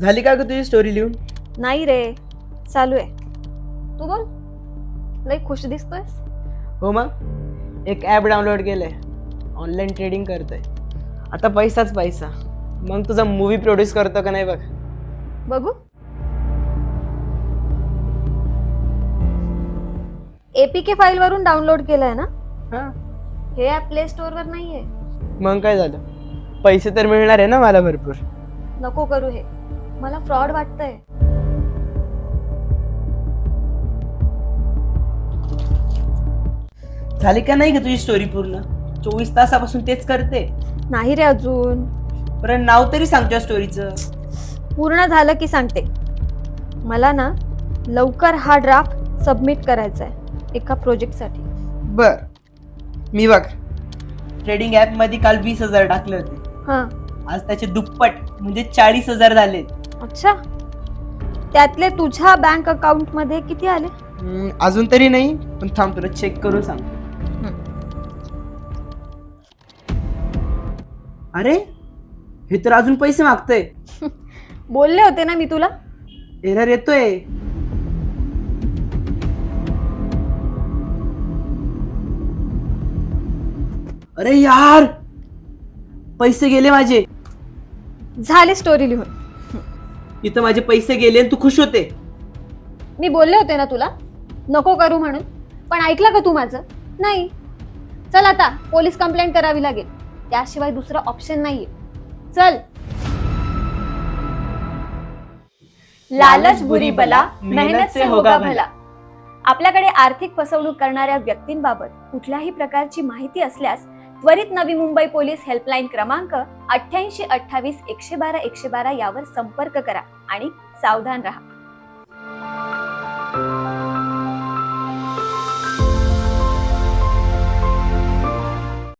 झाली का ग तुझी स्टोरी लिहून? नाही रे चालू आहे. तू बोल. लई खुश दिसतोयस. हो मग? एक ॲप डाउनलोड केलंय. ऑनलाईन ट्रेडिंग करतोय. आता पैसाच पैसा. मग तुझा मूवी प्रोड्यूस करतो का नाही बघ. बघू. एपीके फाईल वरून डाउनलोड केलंय ना? हां. हे ऍप प्ले स्टोअर वर नाहीये. मग काय झालं? पैसे तर मिळणार आहे ना मला भरपूर. नको करू हे. मला फ्रॉड वाटतंय. झाली का नाही का तुझी स्टोरी पूर्ण? चोवीस तासापासून तेच करते. नाही रे अजून. बरं नाव तरी सांग तुझ्या स्टोरीचं पूर्ण झालं की सांगते. मला ना लवकर हा ड्राफ्ट सबमिट करायचा आहे एका प्रोजेक्टसाठी बर. मी बघ. ट्रेडिंग ॲप मध्ये काल वीस हजार टाकले होते. हां. आज त्याचे दुप्पट म्हणजे चाळीस हजार झाले अच्छा. त्यातले तुझ्या बँक अकाउंटमध्ये किती आले? हम्म, अजून तरी नाही पण थांब तुला चेक करून सांग अरे हे तर अजून पैसे मागतंय. बोलले होते ना मी तुला. एरर येतोय. अरे यार पैसे गेले माझे. झाले स्टोरी लिहून. इथं माझे पैसे गेले आणि तू खुश होते. मी बोलले होते ना तुला नको करू म्हणून पण ऐकलं का तू माझं? नाही. चल आता पोलीस कंप्लेंट करावी लागेल. त्याशिवाय दुसरं ऑप्शन नाहीये. चल. लालच बुरी बला मेहनत से होगा भला. आपल्याकडे आर्थिक फसवणूक करणाऱ्या व्यक्तींबाबत कुठल्याही प्रकारची माहिती असल्यास त्वरित नवी मुंबई पोलीस हेल्पलाईन क्रमांक अठ्ठ्याऐंशी अठ्ठावीस एकशे बारा एकशे बारा यावर संपर्क करा आणि सावधान राहा.